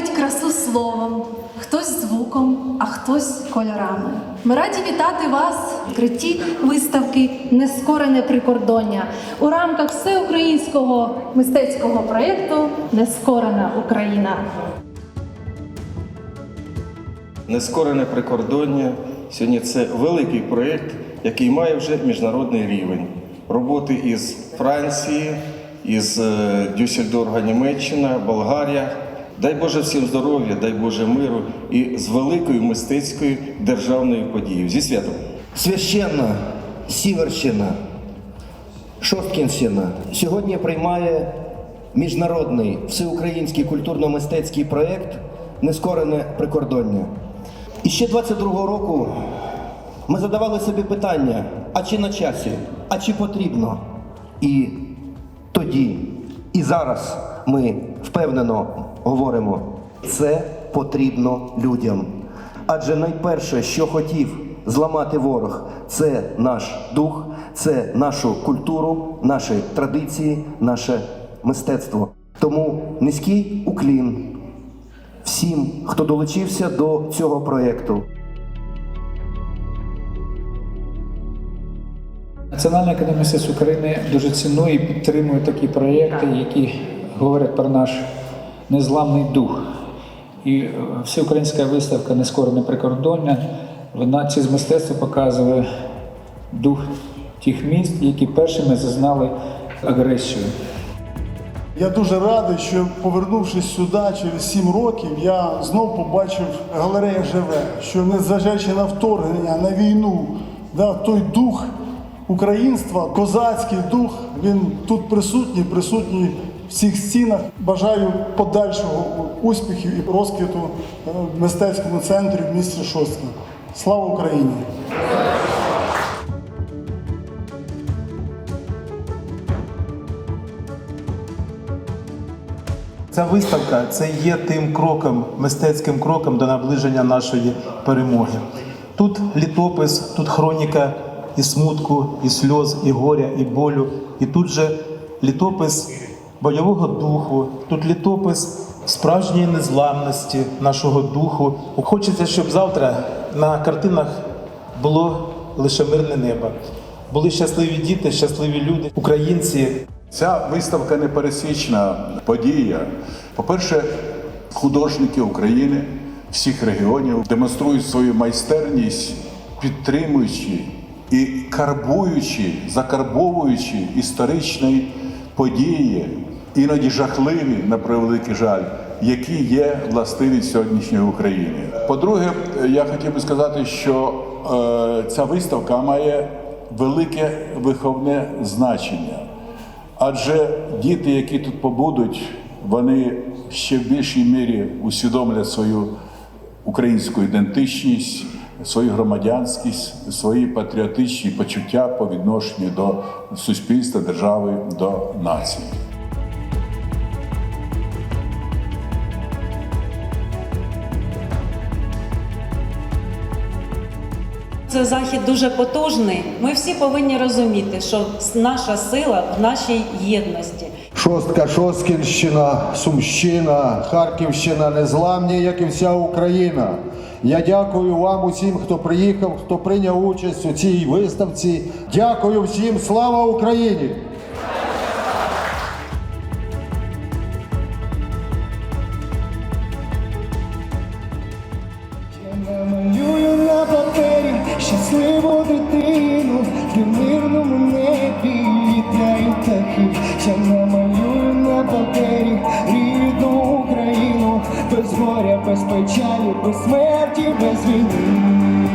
творить красу словом, хтось звуком, а хтось кольорами. Ми раді вітати вас в відкритті виставки Нескорене прикордоння у рамках всеукраїнського мистецького проєкту Нескорена Україна. Нескорене прикордоння сьогодні це великий проєкт, який має вже міжнародний рівень. Роботи із Франції, із е, Дюссельдорфа, Німеччина, Болгарія. Дай Боже всім здоров'я, дай Боже миру і з великою мистецькою державною подією. Зі святом! Священна Сіверщина, Шосткінщина сьогодні приймає міжнародний всеукраїнський культурно-мистецький проєкт Нескорене прикордоння. І ще 22-го року ми задавали собі питання: а чи на часі, а чи потрібно? І тоді, і зараз ми впевнено говоримо, це потрібно людям. Адже найперше, що хотів зламати ворог, це наш дух, це нашу культуру, наші традиції, наше мистецтво. Тому низький уклін всім, хто долучився до цього проєкту. Національна академія України дуже цінує і підтримує такі проєкти, які говорять про наш незламний дух. І е, всеукраїнська виставка Нескорене прикордоння, вона через мистецтво показує дух тих міст, які першими зазнали агресію. Я дуже радий, що повернувшись сюди через сім років, я знов побачив галерея живе, що незважаючи на вторгнення, на війну, да, той дух українства, козацький дух, він тут присутній, присутній в цих стінах. Бажаю подальшого успіхів і розквіту е, в мистецькому центрі в місті Шостка. Слава Україні! Ця виставка це є тим кроком, мистецьким кроком до наближення нашої перемоги. Тут літопис, тут хроніка і смутку, і сльоз, і горя, і болю. І тут же літопис бойового духу, тут літопис справжньої незламності нашого духу. Хочеться, щоб завтра на картинах було лише мирне небо. Були щасливі діти, щасливі люди, українці, Ця виставка непересічна подія. По-перше, художники України всіх регіонів демонструють свою майстерність, підтримуючи і карбуючи, закарбовуючи історичні події, іноді жахливі, на превеликий жаль, які є властиві сьогоднішньої України. По-друге, я хотів би сказати, що е, ця виставка має велике виховне значення. Адже діти, які тут побудуть, вони ще в більшій мірі усвідомлять свою українську ідентичність, свою громадянськість, свої патріотичні почуття по відношенню до суспільства, держави, до нації. Це захід дуже потужний. Ми всі повинні розуміти, що наша сила в нашій єдності. Шостка, Шосткінщина, Сумщина, Харківщина незламні, як і вся Україна. Я дякую вам усім, хто приїхав, хто прийняв участь у цій виставці. Дякую всім, слава Україні! Щасливу дитину, де в мирному небі вітаю птахи. Я намалюю на папері рідну Україну, без горя, без печалі, без смерті, без війни.